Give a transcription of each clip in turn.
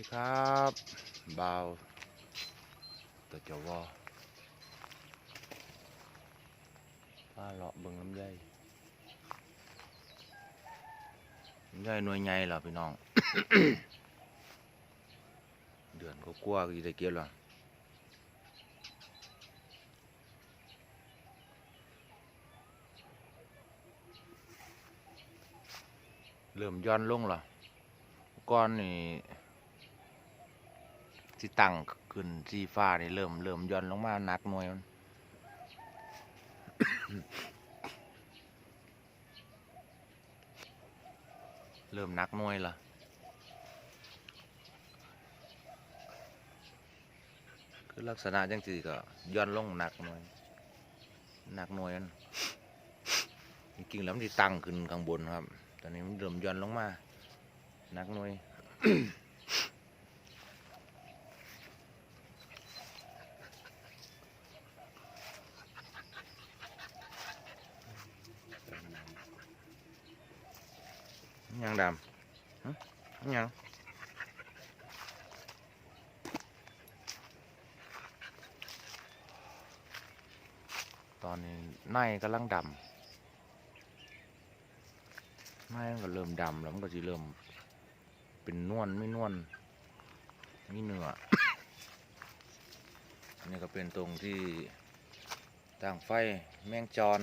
ดีครับบ่าวตัวเจาวอป้าเลาะเบิ่งลำไยลำไยหน่วยใหญ่เหรอพี่น้อง เดือนก็กลัวกี่ตะเกียบหรอเริ่มย้อนลงเหรอก้อนนี่ ที่ตั้งขึ้นที่ฟ้านี่เริ่มเริ่มย้อนลงมาหนักหน่วยมันเริ่มหนักหน่วยละคือลักษณะจังสีก็ย้อนลงหนักหน่วยหนักหน่วยมันจริงๆแล้วมันที่ตั้งขึ้นข้างบนครับ ตอนนี้มันเริ่มย้อนลงมาหนักหน่วย ดำยังตอนนี้ในกำลังดำในมันก็เริ่มดำแล้วมันก็จะเริ่ม เป็นนวลไม่นวลนี่เนื้ออันนี้ก็เป็นตรงที่ตั้งไฟแมงจร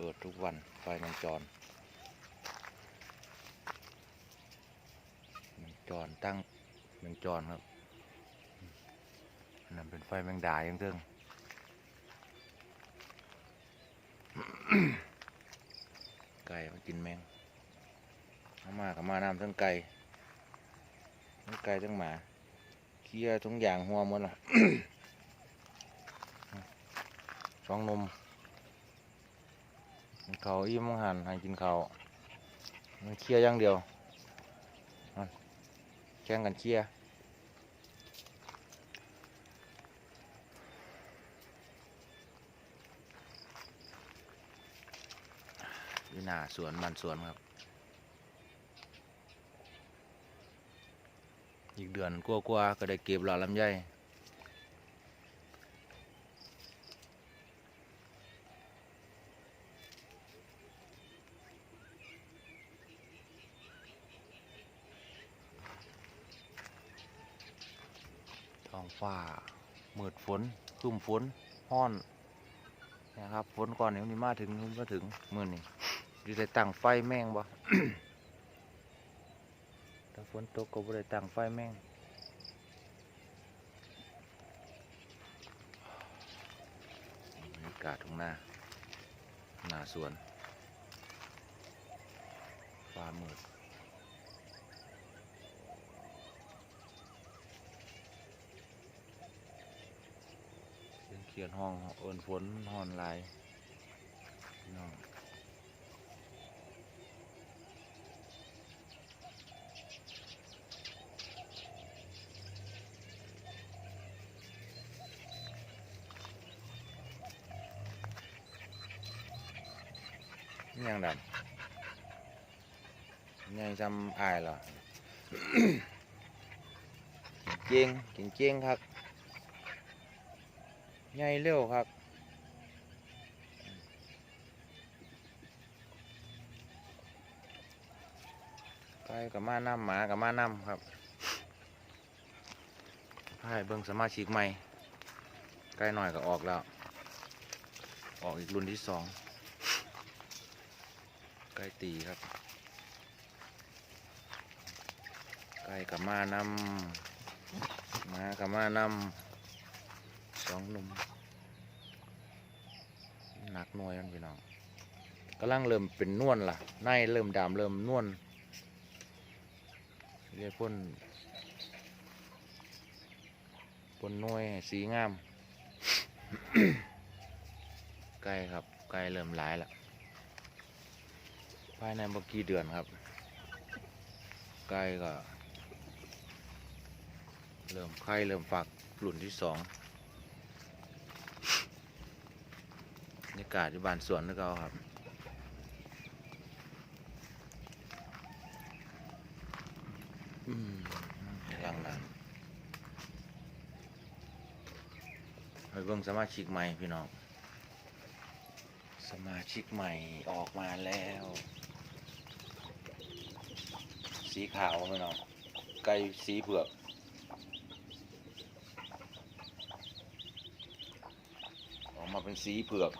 เปิดทุกวันไฟมันจรมันจรตั้งมันจรครับนั่นเป็นไฟแมงดายังเทิงไก่มันกินแมงเอามากับมาน้ำทั้งไก่ทั้งไก่ทั้งหมาเคลียร์ทุกอย่างหัวหมดละสองนม เขาวอิ่มมังหันห้กินเขาวมันเคลียร์อย่างเดียวแข่งกันเคลียร์อยู่หน้าสวนมันสวนครับ อีกเดือนกว่าๆก็ได้เก็บหล่อลำไย ท้องฟ้ามื ดฝนครึ้มฝนห้อนนะครับฝนก่อนนี้มันมาถึงมันมาถึงมื่อนี้อยู่ได้ตั้งไฟแม่งบ่ถ้าฝนตกก็บ่ได้ตั้งไฟแม่งบรรยากาศทุ่งนาหน้าสวนฟ้ามืด เสียงเขียนห้องเอินฝนหอนลายพี่น้องยังดำยังจำอายเหรอเก่งเก่งเก่งครับ ใหญ่เร็วครับไก่กับมาน้ำหมากับมาน้ำครับให้เบิ่งสมาชิกใหม่ไก่หน่อยก็ออกแล้ว ออกอีกรุ่นที่สองไก่ตีครับไก่กับมาน้ำหมากับมาน้ำ สองหนุ่มหนักหน่วยกันพี่น้องกำลังเริ่มเป็นนวลล่ะในเริ่มดำเริ่มนวลเรียกพ่นพ่นน่วยสีงามใกล้ครับใกล้เริ่มหลายล้วภายในเมื่อกี้เดือนครับใกล้ก็เริ่มไข่เริ่มฝักรุ่นที่สอง บรรยากาศที่บ้านสวนนึกเอาครับอืมล้างน้ำไปเบิ่งสมาชิกใหม่พี่น้อง สมาชิกใหม่ออกมาแล้ว สีขาวพี่น้อง ไก่สีเผือก ออกมา เป็นสีเผือก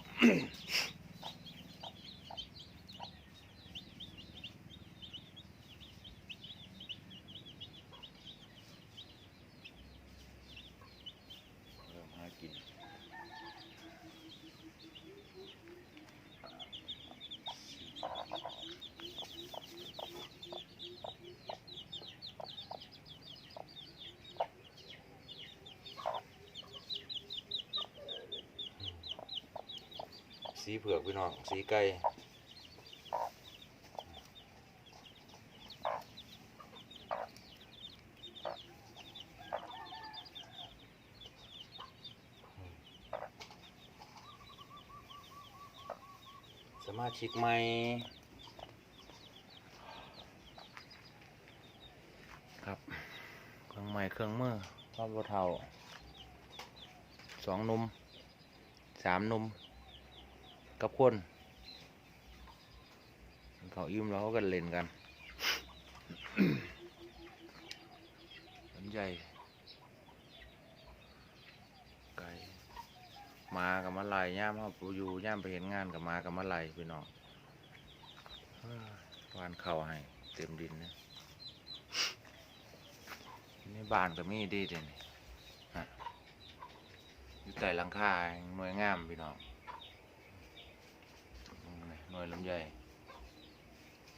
เริ่มหากิน สีเผือกพี่น้อง สีไก่สมาชิกใหม่ครับเครื่องใหม่เครื่องมือพ่อบัวเทาสองนุ่มสามนุ่ม กับคน เขาอิ่มแล้วเขาก็เล่นกันสนใจไก่มากับมาไล่ย่ามเขาปูอยู่ย่ามไปเห็นงานกับมากับมาไล่พี่น้องวานเข่าให้ เต็มดินนะในบ้านก็มีดีเด่นฮะอยู่ใต้หลังคาหน่วยงามพี่น้อง หน่วยลำไย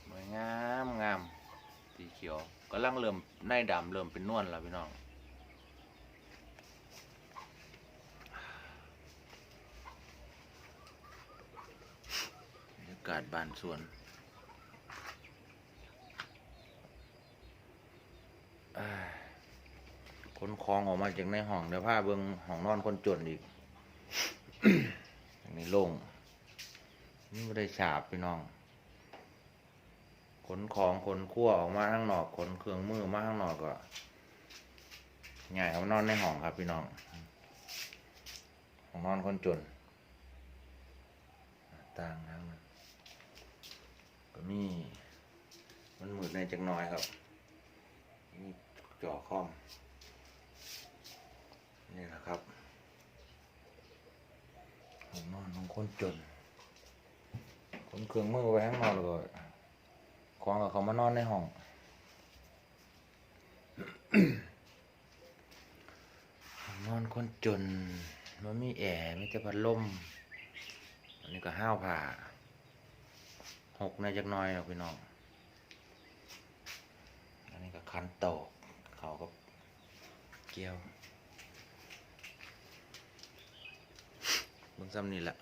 หน่วยงามงามสีเขียวกำลังเริ่มในดำเริ่มเป็นนวลแล้วพี่น้องบรรยากาศบ้านสวนอ้ายขนคลองออกมาจากในห้องเดี๋ยวผ้าเบิงห้องนอนคนจนอีกอันนี้โล่ง นี่ไม่ได้ฉาบพี่น้อง ขนของขนขั้วออกมาข้างนอก ขนเครื่องมือมาข้างนอกก็ง่ายเอามานอนในห้องครับพี่น้องห้องนอนคนจน ต่างทางนั้นก็มี มันมืดในจักหน้อยครับมีจอคอม นี่แหละครับห้องนอนของคนจน ขนเครื่องมือไว้ข้างนอกแล้วก็ของกับเขามานอนในห้องนอนคนจนมันมีแอร์มีแต่พัดลมอันนี้ก็ห้าวผ่าหกในจักน้อยเนาะพี่น้องอันนี้ก็คันโตกเขาก็เกี่ยวเบิ่งซ้ำนี่แหละ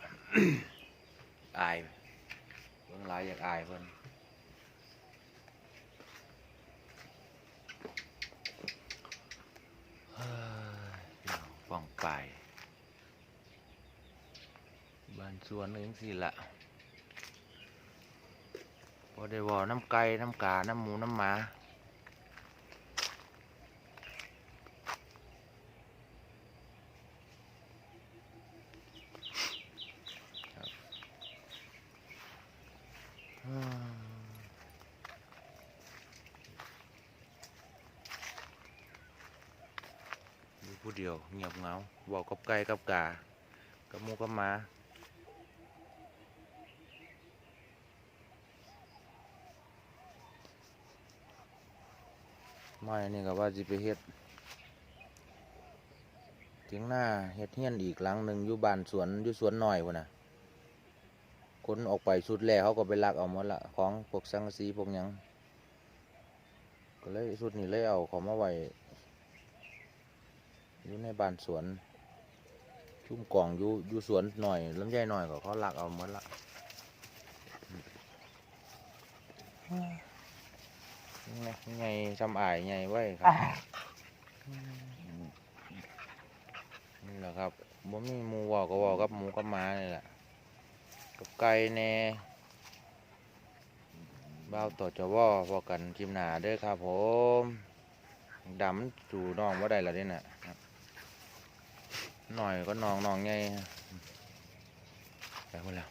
อาย เพิ่งหลายอยากอายเพิ่นเฮ้ยพี่น้องฟ้องไปบ้านสวนเองสิละพอได้วอน้ำไก่น้ำกา น้ำหมู น้ำหมา ผู้เดียวเงียบเงาบอกกับไก่กับกากับมูกับมาไม่นี่ก็ว่าสิไปเฮ็ดเถียงหน้าเฮ็ดเฮียนอีกหลังหนึ่งอยู่บ้านสวนอยู่สวนหน่อยพุ่นะคนออกไปสุดแล้วเขาก็ไปลักเอาหมดละของพวกสังกะสีพวกยังก็เลยสุดนี้เลยเอาของมาไว้ อยู่ในบ้านสวน ชุ่มกล่องอยู่อยู่สวนหน่อยลำไยหน่อยก็เขาลักเอาหมดละไงจำอายไงไว้ครับนี่แหละครับบ่มีหมูวอก็วอกับหมูกับหมานี่แหละกับไก่แน่บ้าวต่อจะว่าพอกันคลิมหนาเด้อครับผมดำสู่น้องว่าได้ละเด้น่ะครับ หน่อยก็นองนองไงไปหมดแล้ว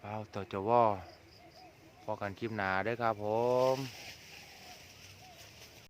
เปล่าต่อจะว่าพอกันคลิปหนาด้วยครับผม